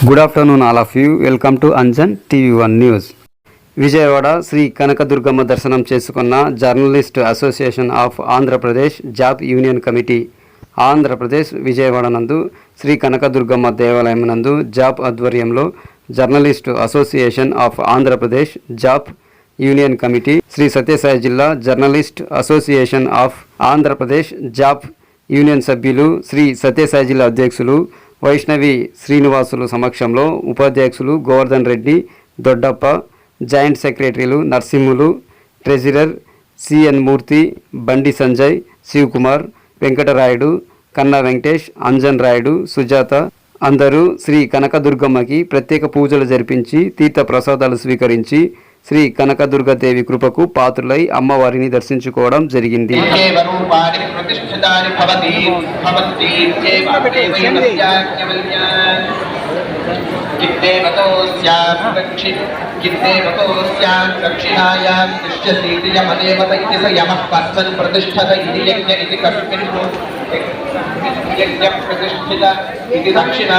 Good afternoon all of you welcome to Anjan TV one news Vijayawada Shri Kanakadurgamma దర్శనం చేసుకున్న journalist association of Andhra Pradesh JAP union committee Andhra Pradesh Vijayawada నందు శ్రీ కనకదుర్గమ్మ దేవాలయం నందు JAP ఆధ్వర్యంలో journalist association of Andhra Pradesh JAP union committee Shri Sathya Sai జిల్లా journalist association of Andhra Pradesh JAP union సభ్యులు శ్రీ సత్యసాయి జిల్లా అధ్యక్షులు వైష్ణవి శ్రీనివాసులు సమక్షంలో ఉపాధ్యక్షులు గోవర్ధన్ రెడ్డి దొడ్డప్ప జాయింట్ సెక్రటరీలు నరసింహులు ట్రెజరర్ సిఎన్ మూర్తి బండి సంజయ్ శివకుమార్ వెంకటరాయుడు కన్నా వెంకటేష్ అంజన్ రాయుడు సుజాత అందరూ శ్రీ కనకదుర్గమ్మకి ప్రత్యేక పూజలు జరిపించి తీర్థ ప్రసాదాలు స్వీకరించి శ్రీ కనకదుర్గదేవి కృపకు పాత్రులై అమ్మవారిని దర్శించుకోవడం జరిగింది. कितने बतो स्याक्षि कितने बतो स्याक्षिणायां तिष्ठसीति यमदेवत इति स यमः कस्मन् प्रतिष्ठत इति यज्ञ इति कस्मिन् यज्ञ प्रतिष्ठित इति दक्षिणा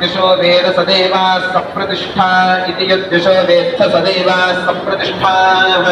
दिशो वेद सदैवा सप्रतिष्ठा इति यद्दिशो सदैवा सप्रतिष्ठाः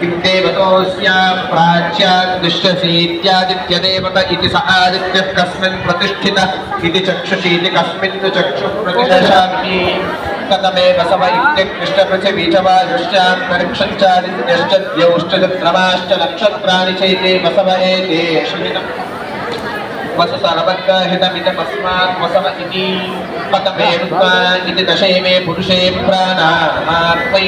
किं देवतोऽस्या प्राच्याद्दिश्यसीत्यादित्यदेवत इति स आदित्यः कस्मिन् प्रतिष्ठित इति चक्षुषीति कस्मिन् तु चक्षुः प्रतिष्ठामि कथमे बसव इत्यकृष्णपृथिवी च वा दृश्यान्तरिक्षञ्चादित्यश्च द्यौश्च चन्द्रमाश्च नक्षत्राणि चैते बसव एते श्रुमितम् వసు సర్వగ్రహితమితమస్మాత్ వసవ ఇది పతమేత్వా ఇది దశైమే పురుషే ప్రాణాత్మైకాదశస్తే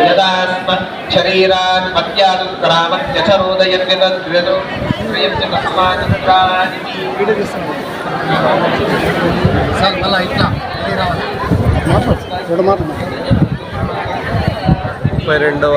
యదాత్మ శరీరాన్ మత్యాదు క్రామత్యచరోదయత్య తద్వ్యదు శ్రేయస్య తస్మాత్ ప్రాణితి సార్ మళ్ళా ఇట్లా మాట్లాడు రెండు మాట్లాడు ముప్పై రెండవ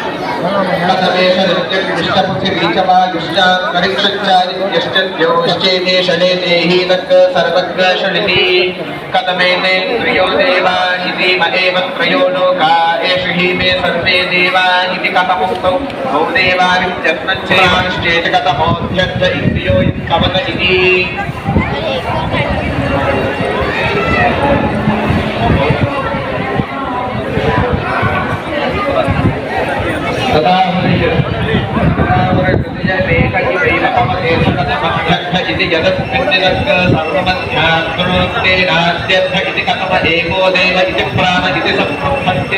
सर्वग्रषणिति कतमेते त्रयो देवा इति मदेव त्रयो लोका एष हि मे सर्वे देवा इति कथमुक्तौ। भौ देवा विद्यत्नश्चेत कथमोऽध्यर्थ इन्द्रियो कवत సర్వమధ్యాత్మేనాద్యర్థ ఇది కథమ ఏకో దేవ ఇది ప్రాణ ఇది సంప్రమంతి